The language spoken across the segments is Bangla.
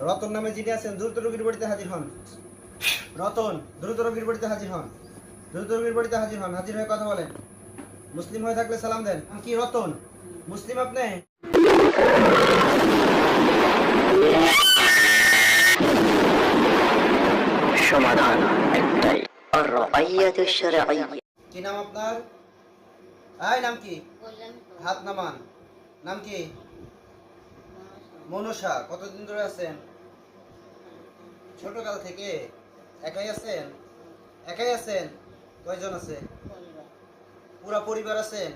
রতন নামে যিনি আছেন দ্রুত রোগীর বাড়িতে হাজির হন। রতন দ্রুত রোগীর বাড়িতে হাজির হন। দ্রুত রোগীর বাড়িতে হাজির হন। হাজির হয়ে কথা বলেন। মুসলিম হয়ে থাকলে সালাম দেন। কি রতন? মুসলিম আপনি? সমাধান একটাই। কি নাম আপনার? আয় নাম কি? হাত নামান। নাম কি? মনসা। কতদিন ধরে আছেন? ছোটকাল থেকে একাই আছেন? একাই আছেন? কয়জন আছে? পুরা পরিবার আছেন?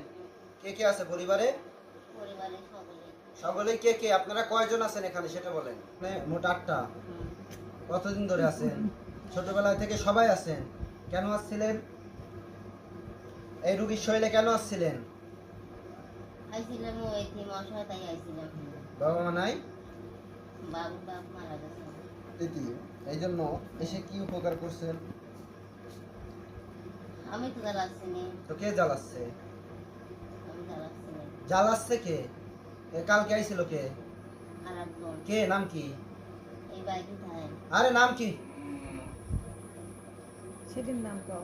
কে কে আছে পরিবারে? সকলে। সকলেই কে কে? আপনারা কয়জন আছেন এখানে সেটা বলেন। মানে মোট আটটা। কতদিন ধরে আছেন? ছোটবেলা থেকে সবাই আছেন? কেন আসছিলেন? এই রুগীর শৈলে কেন আসছিলেন? বাবা মা নাই? বাবু মারা গেছে। দিদি এই জন্য এসে কি উপকার করছেন আমি তো জ্বালাচ্ছি নি। তো কে জ্বালাচ্ছে? আমি জ্বালাচ্ছি জ্বালাচ্ছে কে? এ কালকে আইছিল কে? আর কে নাম কি? আরে নাম কি? সেটির নাম কও।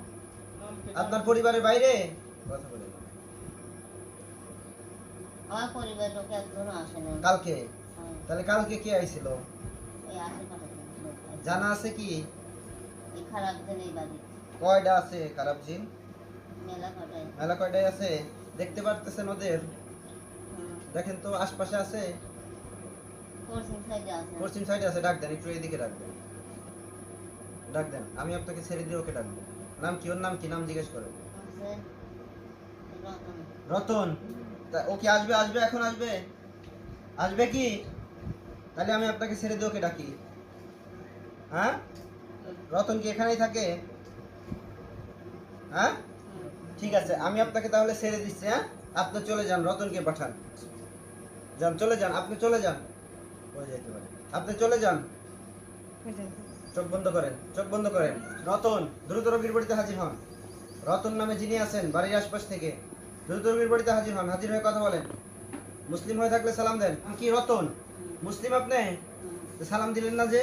আপনার পরিবারের বাইরে? কথা বলেন আমার পরিবারের লোক আসে না কালকে? হ্যাঁ, তাহলে কালকে কে আইছিল? এই আশেপাশে। জানা আছে কি? এই খারাপ দিন এই বাড়ি। কয়টা আছে খারাপ জিন? মেলা কয়টাই আছে? দেখতে পারতেছেন ওদের? দেখেন তো আশপাশে আছে? পশ্চিম সাইডে আছে। পশ্চিম সাইডে আছে ডাক দেন একটু এইদিকে ডাক দেন। ডাক দেন আমি আপনাকে ছেড়ে দিয়ে ওকে ডাকবো নাম কি ওর নাম কি? নাম জিজ্ঞেস রতন। রতন? তা ও কি আসবে আসবে এখন আসবে? আসবে কি? তাহলে আমি আপনাকে ছেড়ে দিয়ে ওকে ডাকি। হ্যাঁ? রতন কি এখানেই থাকে? হ্যাঁ? ঠিক আছে আমি আপনাকে তাহলে ছেড়ে দিচ্ছি হ্যাঁ? আপনি চলে যান রতনকে পাঠান। যান চলে যান আপনি চলে যান। হয়ে যেতে পারে। আপনি চলে যান। চোখ বন্ধ করেন চোখ বন্ধ করেন। রতন দ্রুত রোগীর বাড়িতে হাজির হন। রতন নামে যিনি আছেন বাড়ির আশপাশ থেকে দ্রুত রোগীর বাড়িতে হাজির হন। হাজির হয়ে কথা বলেন। মুসলিম হয়ে থাকলে সালাম দেন। কি রতন? মুসলিম আপনি? সালাম দিলেন না যে?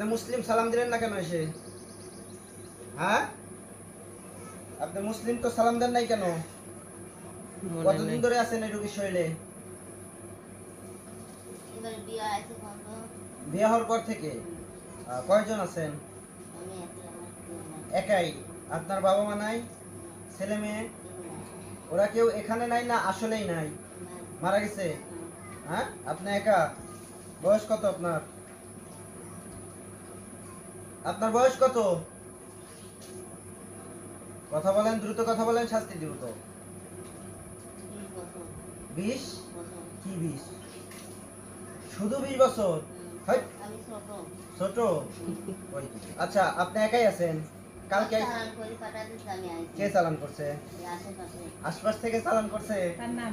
আপনি মুসলিম সালাম দিলেন না কেন এসে? হ্যাঁ? আপনি মুসলিম তো সালাম দেন নাই কেন? কতদিন ধরে আছেন এই রোগীর শরীরে? বিয়ে হওয়ার পর থেকে? কয়জন আছেন। একাই? আপনার বাবা মা নাই? ছেলে মেয়ে? ওরা কেউ এখানে নাই না আসলেই নাই? মারা গেছে? হ্যাঁ? আপনি একা? বয়স কত আপনার? আপনার বয়স কত? কথা বলেন দ্রুত কথা বলেন শাস্তি দিব তো বিশ? কি বিশ? শুধু বিশ বছর? ছোট? ছোট। আচ্ছা আপনি একাই আছেন? কালকে কে? চালান করছে? আশপাশ থেকে চালান করছে?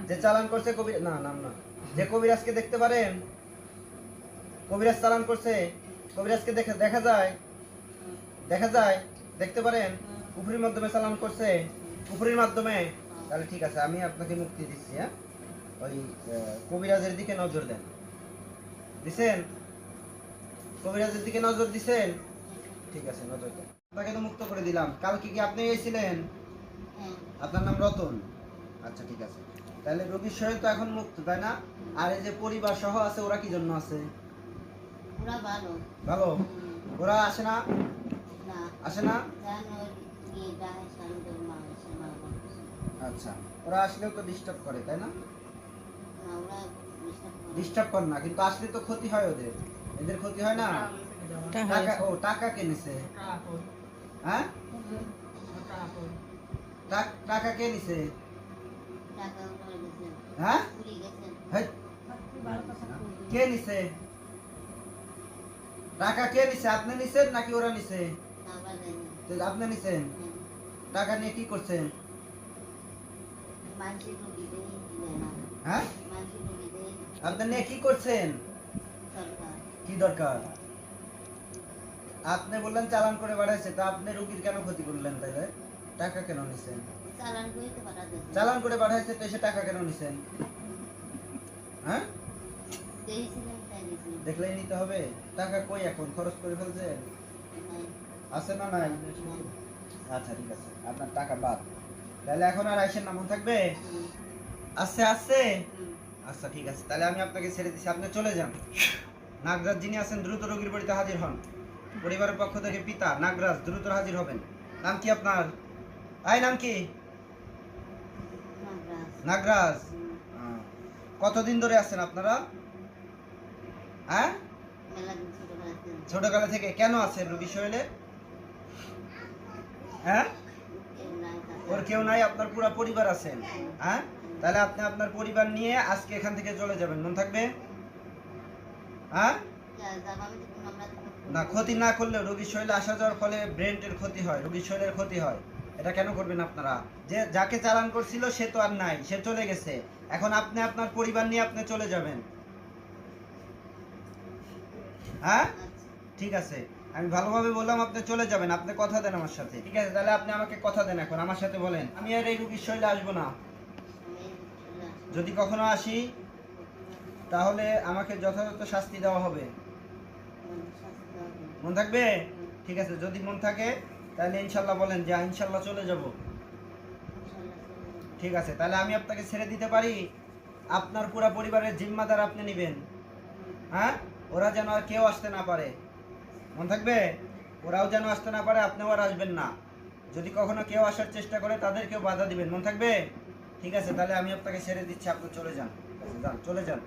যে চালান করছে কবির না নাম না। যে কবিরাজকে দেখতে পারেন? কবিরাজ চালান করছে? কবিরাজকে দেখে দেখা যায় দেখা যায় দেখতে পারেন কুফরির মাধ্যমে চালান করছে কুফরির মাধ্যমে তাহলে ঠিক আছে আমি আপনাকে মুক্তি দিচ্ছি হ্যাঁ? ওই কবিরাজের দিকে নজর দেন। দিছেন? কবিরাজের দিকে নজর দিছেন? ঠিক আছে নজর দেন। আপনাকে তো মুক্ত করে দিলাম। কালকে কি আপনি এসেছিলেন? হ্যাঁ। আপনার নাম রতন? আচ্ছা ঠিক আছে। তাহলে রোগীর শরীর তো এখন মুক্ত তাই না? আর এই যে পরিবার সহ আছে ওরা কি জন্য আছে? ওরা ভালো। ভালো? ওরা আসে না? আসে না? জান ওই বিয়েটা হয় স্বামীদের মা এসে মা বলছে। আচ্ছা ওরা আসলেও তো ডিস্টার্ব করে তাই না? না ওরা বিশ্বাস করে। ডিস্টার্ব করে না কিন্তু আসলে তো ক্ষতি হয় ওদের। এদের ক্ষতি হয় না? টাকা ও টাকা কে নিছে? হ্যাঁ? টাকা কে নিছে? টাকা হ্যাঁ? কে নিছে? টাকা কে নিছে? আপনি নিছেন নাকি ওরা নিছে? আপনি নিছেন টাকা নিয়ে কি করছেন? হ্যাঁ? আপনি নিয়ে কি করছেন? কি দরকার? আপনি বললেন চালান করে বাড়াইছে তা আপনি রুগীর কেন ক্ষতি করলেন তাহলে টাকা কেন নিছেন? চালান করে বাড়াইছে তো এসে টাকা কেন নিছেন? হ্যাঁ? দেখলেই নিতে হবে। টাকা কই এখন? খরচ করে ফেলছেন? আছে না নাই? আচ্ছা ঠিক আছে। আপনার টাকা বাদ। তাহলে এখন আর আইসেন না মন থাকবে? আছে আছে। আচ্ছা ঠিক আছে। তাহলে আমি আপনাকে ছেড়ে দিচ্ছি আপনি চলে যান। নাগরাজ যিনি আছেন দ্রুত রোগীর বাড়িতে হাজির হন। পরিবারের পক্ষ থেকে পিতা নাগরাজ দ্রুত হাজির হবেন। নাম কি আপনার? আই নাম কি? নাগরাজ। কতদিন ধরে আছেন আপনারা? হ্যাঁ? ছোটবেলা থেকে। কেন আছেন? রোগী শরীরে হ্যাঁ। ওর কেউ নাই, আপনার পুরো পরিবার আছেন। হ্যাঁ? তাহলে আপনি আপনার পরিবার নিয়ে আজকে এখান থেকে চলে যাবেন। মন থাকবে? হ্যাঁ? না, ক্ষতি না করলেও রোগীর শরীরে আসা যাওয়ার ফলে ব্রেনের ক্ষতি হয়, রোগীর শরীরের ক্ষতি হয়। এটা কেন করবেন আপনারা? যে যাকে চালান করছিল, সে তো আর নাই, সে চলে গেছে। এখন আপনি আপনার পরিবার নিয়ে আপনি চলে যাবেন। হ্যাঁ? ঠিক আছে। আমি ভালোভাবে বললাম, আপনি চলে যাবেন, আপনি কথা দেন আমার সাথে। ঠিক আছে, তাহলে আপনি আমাকে কথা দেন এখন, আমার সাথে বলেন। আমি আর এই রোগীর শরীরে আসব না। যদি কখনো আসি, তাহলে আমাকে যথাযথ শাস্তি দেওয়া হবে। মন থাকবে? ঠিক আছে, যদি মন থাকে, তাহলে ইনশাল্লাহ বলেন যে, ইনশাল্লাহ চলে যাব। ঠিক আছে, তাহলে আমি আপনাকে ছেড়ে দিতে পারি। আপনার পুরো পরিবারের জিম্মাদার আপনি নেবেন। হ্যাঁ? ওরা যেন আর কেউ আসতে না পারে। মন থাকবে? ওরাও যেন আসতে না পারে, আপনিও আর আসবেন না। যদি কখনো কেউ আসার চেষ্টা করে, তাদেরকেও বাধা দিবেন। মনে থাকবে? ঠিক আছে, তাহলে আমি আপনাকে ছেড়ে দিচ্ছি, আপনি চলে যান। যান, চলে যান।